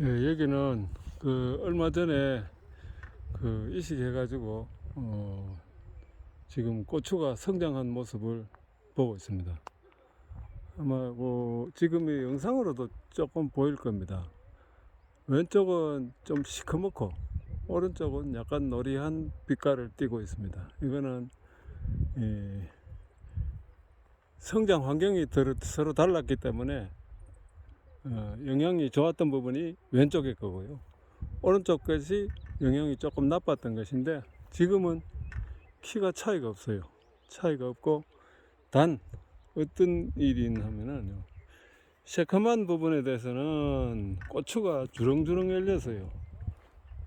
예, 여기는 그 얼마 전에 그 이식해 가지고 어, 지금 고추가 성장한 모습을 보고 있습니다. 아마 그 지금 이 영상으로도 조금 보일 겁니다. 왼쪽은 좀 시커멓고 오른쪽은 약간 노리한 빛깔을 띠고 있습니다. 이거는 이 성장 환경이 더- 서로 달랐기 때문에 어, 영향이 좋았던 부분이 왼쪽일 거고요. 오른쪽 것이 영향이 조금 나빴던 것인데 지금은 키가 차이가 없어요. 차이가 없고 단 어떤 일이 있냐면은 새카만 부분에 대해서는 고추가 주렁주렁 열려서요.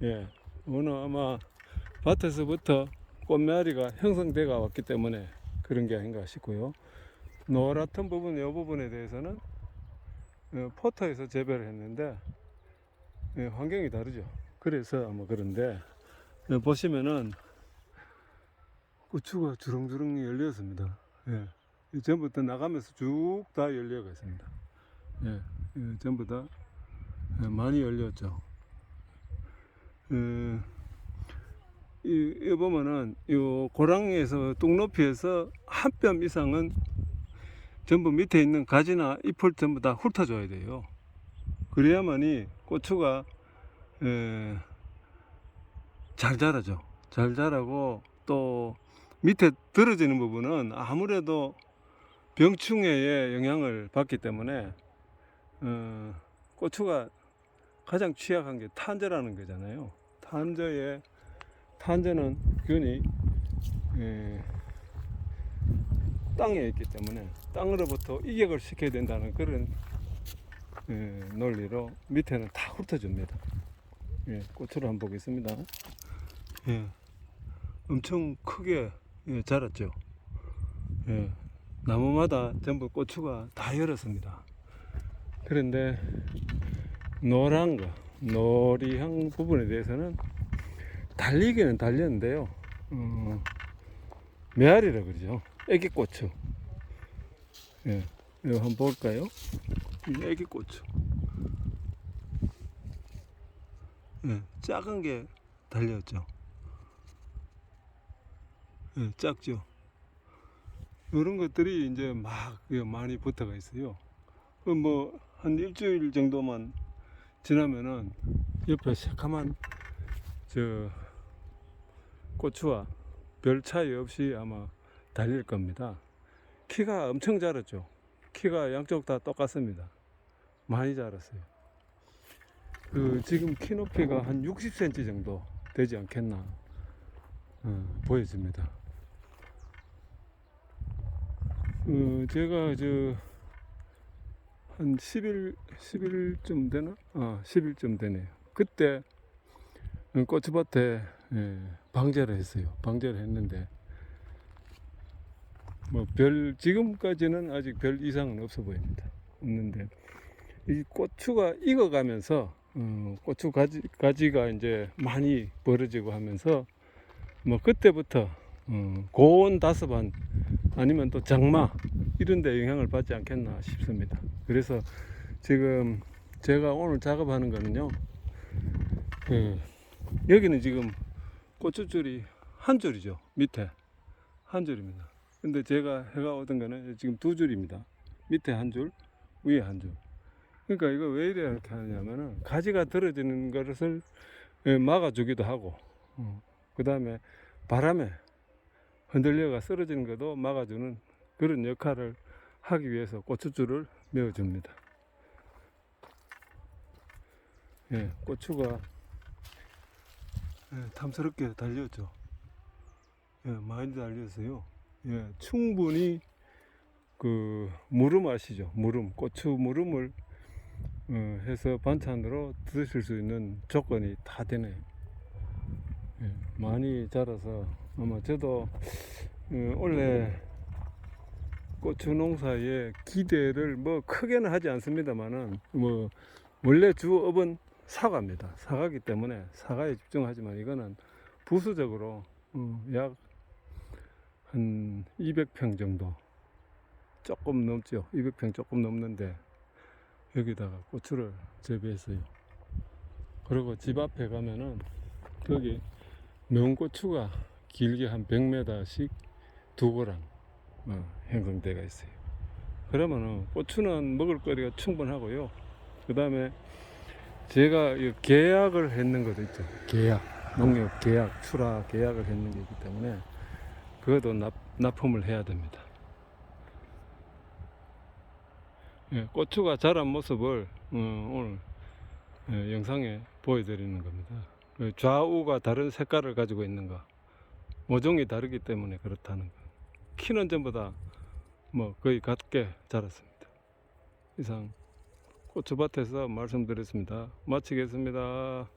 예, 오늘 아마 밭에서부터 꽃매아리가 형성돼가 왔기 때문에 그런 게 아닌가 싶고요. 노랗던 부분, 이 부분에 대해서는 어, 포터에서 재배를 했는데 예, 환경이 다르죠. 그래서 아마 그런데 예, 보시면은 고추가 주렁주렁 열렸습니다. 예. 이 전부터 나가면서 쭉 다 열려가 있습니다. 예, 예, 전부 다 예, 많이 열렸죠. 예, 이, 이 보면은 요 고랑에서 뚝높이에서 한 뼘 이상은 전부 밑에 있는 가지나 잎을 전부 다 훑어줘야 돼요. 그래야만이 고추가 에, 잘 자라죠. 잘 자라고 또 밑에 들어지는 부분은 아무래도 병충해의 영향을 받기 때문에 어, 고추가 가장 취약한 게 탄저라는 거잖아요. 탄저에 탄저는 균이 에, 땅에 있기 때문에 땅으로부터 이격을 시켜야 된다는 그런 예, 논리로 밑에는 다 훑어줍니다. 예, 고추를 한번 보겠습니다. 예, 엄청 크게 예, 자랐죠. 예, 나무마다 전부 고추가 다 열었습니다. 그런데 노란 거, 노리향 부분에 대해서는 달리기는 달렸는데요. 어, 메아리라 그러죠. 애기 고추. 예, 이거 한번 볼까요? 이 애기 고추. 예, 작은 게 달렸죠. 예, 작죠. 이런 것들이 이제 막 예, 많이 붙어가 있어요. 그뭐한 일주일 정도만 지나면은 옆에 새카만 저 고추와 별 차이 없이 아마 달릴 겁니다. 키가 엄청 자랐죠. 키가 양쪽 다 똑같습니다. 많이 자랐어요. 그 지금 키 높이가 한 60cm 정도 되지 않겠나 어, 보여집니다. 어, 제가 저 한 10일 10일쯤 되나? 아 10일쯤 되네요. 그때 어, 고추밭에 예, 방제를 했어요. 방제를 했는데 뭐 별 지금까지는 아직 별 이상은 없어 보입니다. 없는데 이 고추가 익어가면서 어, 고추 가지 가지가 이제 많이 벌어지고 하면서 뭐 그때부터 어, 고온 다습한 아니면 또 장마 이런 데 영향을 받지 않겠나 싶습니다. 그래서 지금 제가 오늘 작업하는 거는요. 그 여기는 지금 고추줄이 한 줄이죠. 밑에 한 줄입니다. 근데 제가 해가 오던 거는 지금 두 줄입니다. 밑에 한 줄, 위에 한 줄. 그러니까 이거 왜 이렇게 하냐면은 가지가 떨어지는 것을 예, 막아주기도 하고, 그 다음에 바람에 흔들려가 쓰러지는 것도 막아주는 그런 역할을 하기 위해서 고추줄을 메어줍니다. 예, 고추가 예, 탐스럽게 달렸죠. 예, 많이 달렸어요. 예, 충분히 그 무름 아시죠? 무름, 고추 무름을 어, 해서 반찬으로 드실 수 있는 조건이 다 되네요. 예, 많이 자라서 아마 저도 어, 원래 고추 농사에 기대를 뭐 크게는 하지 않습니다만은 뭐 원래 주업은 사과입니다. 사과기 때문에 사과에 집중하지만 이거는 부수적으로 어, 약 한 200평 정도 조금 넘죠. 200평 조금 넘는데 여기다가 고추를 재배했어요. 그리고 집 앞에 가면은 거기 명고추가 길게 한 100m씩 두 고랑 어, 형성대가 있어요. 그러면은 고추는 먹을 거리가 충분하고요. 그 다음에 제가 이 계약을 했는 것도 있죠. 계약. 농협 계약, 출하 계약을 했는 게 있기 때문에 그것도 납, 납품을 해야 됩니다. 예, 고추가 자란 모습을 어, 오늘 예, 영상에 보여드리는 겁니다. 그 좌우가 다른 색깔을 가지고 있는 거, 모종이 다르기 때문에 그렇다는 거. 키는 전부 다뭐 거의 같게 자랐습니다. 이상 고추밭에서 말씀드렸습니다. 마치겠습니다.